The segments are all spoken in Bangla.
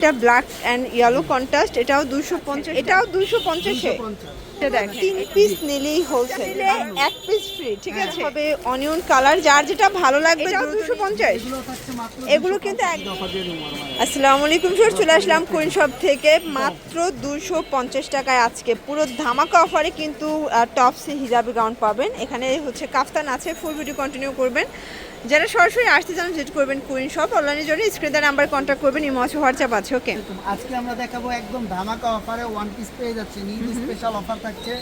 এটা ব্ল্যাক অ্যান্ড ইয়েলো কন্ট্রাস্ট এটাও দুশো পঞ্চাশ এটাও দুশো পঞ্চাশে। তিন পিস নিলেই হোলসেল নিলে এক পিস ফ্রি ঠিক আছে? হবে অনিয়ন কালার যার যেটা ভালো লাগবে দুশো পঞ্চাশ। এগুলো কিন্তু আসসালামু আলাইকুম স্যার চলে আসলাম কোইন শপ থেকে। মাত্র দুশো পঞ্চাশ টাকায় আজকে। পুরো ধামাকা অফারে কিন্তু টপস হিজাবি গাউন পাবেন। এখানে হচ্ছে কাফতান আছে ফুল ভিডিও কন্টিনিউ করবেন। যারা সরাসরি আসতে চান ভিজিট করবেন কুইন শপ অনলাইনের জন্য স্ক্রিনের নাম্বার কন্ট্যাক্ট করবেন ইমো আছে হোয়াটসঅ্যাপ আছে ওকে আজকে আমরা দেখাবো একদম ধামাকা অফারে ওয়ান পিস পেয়ে যাচ্ছে নিউ স্পেশাল অফার থাকছে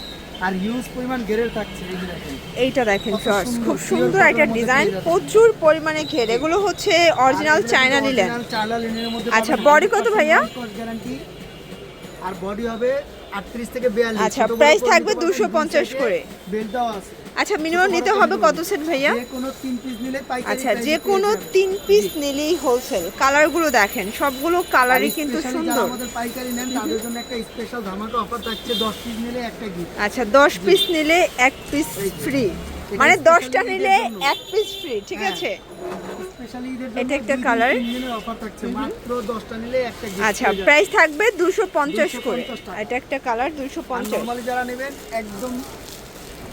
আর হিউজ পরিমাণ ঘেরের থাকছে এই দেখেন। এইটা দেখেন শর্টস খুব সুন্দর একটা ডিজাইন প্রচুর পরিমাণে ঘের এগুলো হচ্ছে অরিজিনাল চায়না মধ্যে আচ্ছা, বডি কত ভাইয়া? গ্যারান্টি আর বডি হবে 38 থেকে 42 আচ্ছা, প্রাইস থাকবে 250 করে। বেলটাও আছে। আচ্ছা মিনিমাম নিতে হবে কত সেট ভাইয়া? যে কোনো তিন পিস নিলে পাইকারি আচ্ছা যে কোনো যাবেন। তিন পিস নিলেই হোলসেল কালারগুলো দেখেন সবগুলো কালারই কিন্তু সুন্দর। আমাদের পাইকারি নেন তাদের জন্য একটা স্পেশাল ধামাকা অফার থাকছে 10 পিস নিলে একটা গিফট আচ্ছা দশ পিস নিলে এক পিস ফ্রি মানে specially দশটা নিলে। এক পিস ফ্রি ঠিক হ্যাঁ। আছে? এটা একটা দুই দিন, colour। তিন দিনের অফার থাকছে। মাত্র 10টা নিলে একটা গিফট আচ্ছা প্রাইস থাকবে দুশো পঞ্চাশ করে। এটা একটা কালার দুশো পঞ্চাশ। নরমালি যারা নেবেন একদম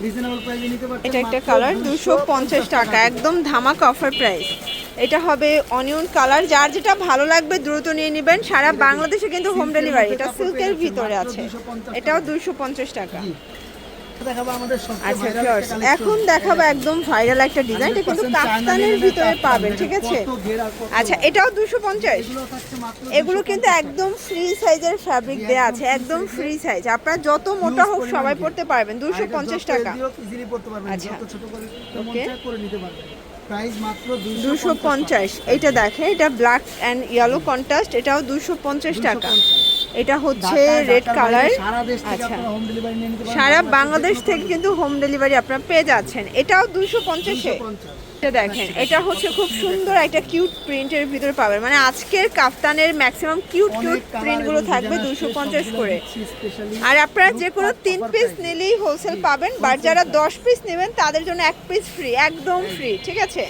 রিজনেবল প্রাইসে নিতে পারছেন এটা একটা কালার দুশো পঞ্চাশ টাকা একদম ধামাকা অফার প্রাইস এটা হবে অনিয়ন কালার যার যেটা ভালো লাগবে দ্রুত নিয়ে নেবেন। সারা বাংলাদেশে কিন্তু হোম ডেলিভারি এটা সিল্কের ভিতরে আছে। এটাও দুশো পঞ্চাশ টাকা জি। দেখাবো আমাদের সবচেয়ে আচ্ছা। এখন দেখাবো একদম ভাইরাল একটা ডিজাইন এটা কিন্তু 100% কাফতানের ভিতরে পাবেন ঠিক আছে? আচ্ছা এটাও দুশো পঞ্চাশ। এগুলো কিন্তু একদম ফ্রি সাইজের ফ্যাব্রিক দেওয়া আছে একদম ফ্রি সাইজ আপনার যত মোটা হোক সবাই পড়তে পারবেন দুশো পঞ্চাশ টাকা। আচ্ছা। মাত্র দুশো পঞ্চাশ এটা দেখে এটা ব্ল্যাক অ্যান্ড ইয়েলো কন্ট্রাস্ট এটাও দুশো পঞ্চাশ টাকা। এটা হচ্ছে রেড কালার। সারা আচ্ছা। সারা বাংলাদেশ থেকে কিন্তু হোম ডেলিভারি আপনারা পেয়ে যাচ্ছেন। এটাও দুশো পঞ্চাশে দেখেন এটা হচ্ছে খুব সুন্দর একটা কিউট প্রিন্টের ভিতরে পাবেন। মানে আজকের কাফতানের ম্যাক্সিমাম কিউট কিউট প্রিন্টগুলো থাকবে দুশো পঞ্চাশ করে। আর আপনারা যে কোনো তিন পিস নিলেই হোলসেল পাবেন বাট যারা দশ পিস নেবেন তাদের জন্য এক পিস ফ্রি একদম ফ্রি ঠিক আছে?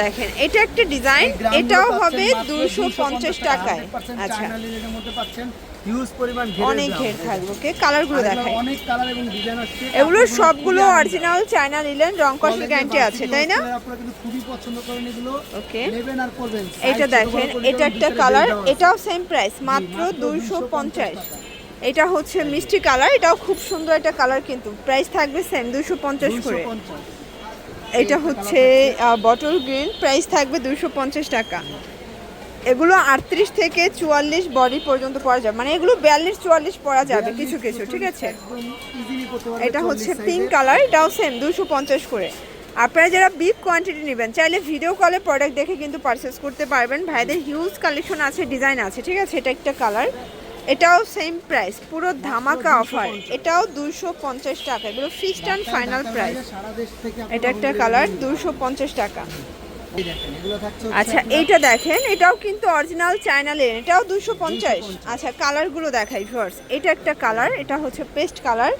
দেখেন এটা একটা ডিজাইন এটাও হবে দুশো পঞ্চাশ টাকায়। আচ্ছা। চায়না লিনেনের মধ্যে পাচ্ছেন। হিউজ পরিমাণ অনেক ঘের থাকবে ওকে কালারগুলো এগুলো অনেক কালার এবং ডিজাইন আসছে। এগুলো সবগুলো অরিজিনাল চায়না রং কষের Quality, গ্যারান্টি আছে তাই না? আপনারা কিন্তু খুবই পছন্দ করেন এগুলো। ওকে নেবেন আর করবেন এটা দেখেন এটা একটা কালার এটাও সেম প্রাইস মাত্র মাত্র দুইশো 250 পঞ্চাশ এটা হচ্ছে মিষ্টি কালার এটাও খুব সুন্দর একটা কালার কিন্তু। প্রাইস থাকবে সেম দুশো পঞ্চাশ করে। 250 এটা হচ্ছে বটল গ্রিন প্রাইস থাকবে দুশো পঞ্চাশ টাকা। এগুলো আটত্রিশ থেকে চুয়াল্লিশ বডি পর্যন্ত পরা যাবে। মানে এগুলো বিয়াল্লিশ চুয়াল্লিশ পরা যাবে কিছু কিছু ঠিক আছে? এটা হচ্ছে পিঙ্ক কালার এটাও সেম দুশো পঞ্চাশ করে। আপনারা যারা বিগ কোয়ান্টিটি নেবেন চাইলে ভিডিও কলে প্রোডাক্ট দেখে কিন্তু পারচেস করতে পারবেন। ভাইদের হিউজ কালেকশন আছে ডিজাইন আছে ঠিক আছে? এটা একটা কালার এটাও সেম প্রাইস পুরো ধামাকা অফার এটাও দুশো পঞ্চাশ টাকা, এগুলো ফিক্সড অ্যান্ড ফাইনাল প্রাইস এটা একটা কালার দুশো পঞ্চাশ টাকা। আচ্ছা এইটা দেখেন, এটাও কিন্তু অরিজিনাল চায়না লেন এটাও দুশো পঞ্চাশ। আচ্ছা কালারগুলো দেখাই ফার্স্ট এটা একটা কালার এটা হচ্ছে পেস্ট কালার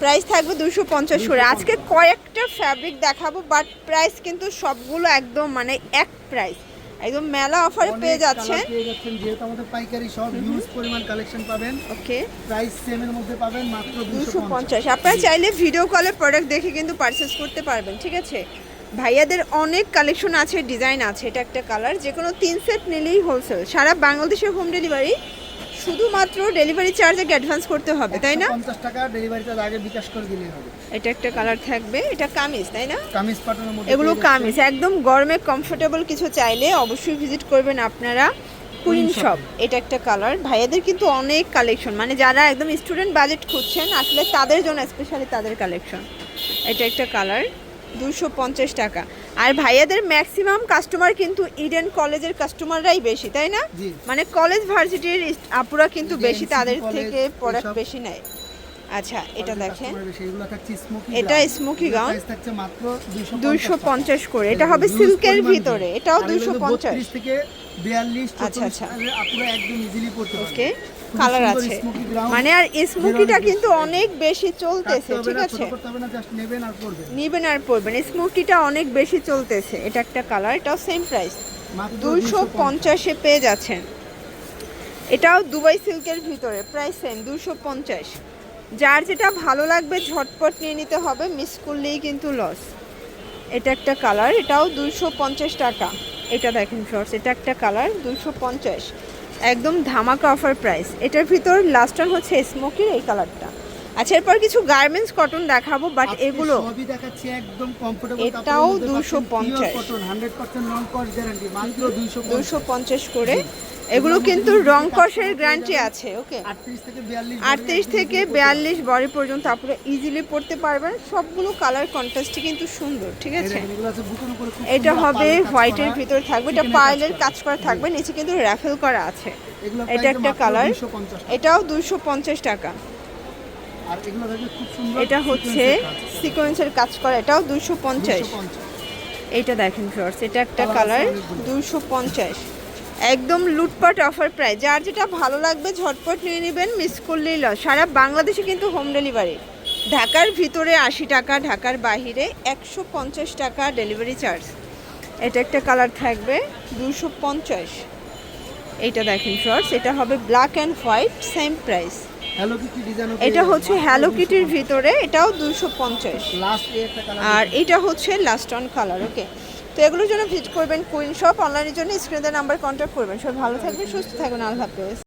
প্রাইস থাকবে দুশো পঞ্চাশ করে। আজকে কয়েকটা ফ্যাব্রিক দেখাবো বাট প্রাইস কিন্তু সবগুলো একদম মানে এক প্রাইস একদম মেলা অফারে পেয়ে যাচ্ছেন। পেয়ে যাচ্ছেন যেহেতু আমাদের পাইকারি সব হিউজ পরিমাণ কালেকশন পাবেন। ওকে। প্রাইস সেম এর মধ্যে পাবেন মাত্র দুশো 250 পঞ্চাশ। আপনারা চাইলে ভিডিও কলে প্রোডাক্ট দেখে কিন্তু পারচেস করতে পারবেন ঠিক আছে? ভাইয়াদের অনেক কালেকশন আছে ডিজাইন আছে এটা একটা কালার যে কোনো তিন সেট নিলেই হোলসেল সারা বাংলাদেশের হোম ডেলিভারি শুধুমাত্র ডেলিভারি চার্জ আগে অ্যাডভান্স করতে হবে তাই না? 150 টাকা ডেলিভারি চার্জ আগে বিকাশ করে দিলেই হবে। এটা একটা কালার থাকবে এটা কামিজ তাই না? কামিজ পাটনের মধ্যে এগুলো কামিজ একদম গরমে কমফোর্টেবল কিছু চাইলে অবশ্যই ভিজিট করবেন আপনারা কুইন শপ এটা একটা কালার ভাইয়াদের কিন্তু অনেক কালেকশন মানে যারা একদম স্টুডেন্ট বাজেট খুঁজছেন আসলে তাদের জন্য স্পেশালি তাদের কালেকশন এটা একটা কালার দুশো পঞ্চাশ টাকা। আর ভাইয়াদের ম্যাক্সিমাম কাস্টমার কিন্তু ইডেন কলেজের কাস্টমাররাই বেশি তাই না? মানে কলেজ ভার্সিটির আপুরা কিন্তু বেশি তাদের থেকে প্রোডাক্ট বেশি নেয়। আচ্ছা এটা দেখেন। এটা মাত্র 250 দুইশো পঞ্চাশ করে। এটা হবে সিল্কের ভিতরে। এটাও দুশো পঞ্চাশ। থেকে 42 আচ্ছা, আচ্ছা। 44 আপুরা একদম ইজিলি পড়তে ওকে কালার আছে। মানে আর স্মোকিটা কিন্তু অনেক বেশি চলতেছে ঠিক আছে? নেবেন আর পরবেন। স্মোকিটা অনেক বেশি চলতেছে এটা একটা কালার এটাও সেম প্রাইস দুইশো পঞ্চাশে পেয়ে যাচ্ছেন। এটাও দুবাই সিল্কের ভিতরে প্রাইস সেম দুশো পঞ্চাশ। যার যেটা ভালো লাগবে ঝটপট নিয়ে নিতে হবে মিস করলেই কিন্তু লস এটা একটা কালার এটাও দুশো পঞ্চাশ টাকা। এটা দেখেন শর্টস এটা একটা কালার দুশো পঞ্চাশ। একদম ধামাকা অফার প্রাইস এটার ভিতর লাস্টার হচ্ছে স্মোকির এই কালারটা আচ্ছা এরপর কিছু গার্মেন্টস কটন দেখাবো বাট এগুলো সবই দেখাচ্ছি একদম কমফোর্টেবল এটাও 250 কটন 100% নন কস্ট গ্যারান্টি মাত্র 250 দুশো পঞ্চাশ। করে। এগুলো কিন্তু রং কষের গ্যারান্টি আছে ওকে 38 থেকে 42 আটত্রিশ থেকে বিয়াল্লিশ বডি পর্যন্ত আপনারা ইজিলি পড়তে পারবেন। সবগুলো কালার কন্ট্রাস্টই কিন্তু সুন্দর ঠিক আছে? এটা হবে হোয়াইটের। ভিতর থাকবে এটা পার্লের কাজ করা। থাকবে নিচে কিন্তু র্যাফেল করা আছে। এটা একটা কালার এটাও দুশো পঞ্চাশ টাকা আর এগুলো থাকবে খুব সুন্দর এটা হচ্ছে সিকোয়েন্সের কাজ। করা এটাও দুশো পঞ্চাশ। 250 এইটা দেখেন শর্টস এটা একটা কালার। দুশো পঞ্চাশ। একদম লুটপাট অফার প্রাইস যার যেটা ভালো লাগবে ঝটপট নিয়ে নেবেন মিস করলেই লস। সারা বাংলাদেশে কিন্তু হোম ডেলিভারি ঢাকার ভিতরে আশি টাকা ঢাকার বাহিরে একশো পঞ্চাশ টাকা ডেলিভারি চার্জ এটা একটা কালার থাকবে দুশো পঞ্চাশ। এইটা দেখেন শর্টস এটা হবে black and white same price এটা হচ্ছে হ্যালো কিটির ভিতরে এটাও দুশো পঞ্চাশ। আর এটা হচ্ছে লাস্ট অন কালার ওকে তো এগুলোর জন্য ভিজিট করবেন কুইন শপ অনলাইনের জন্য স্ক্রিনে নাম্বার কন্ট্যাক্ট করবেন। সব ভালো থাকবেন সুস্থ থাকবেন আল্লাহ হাফেজ।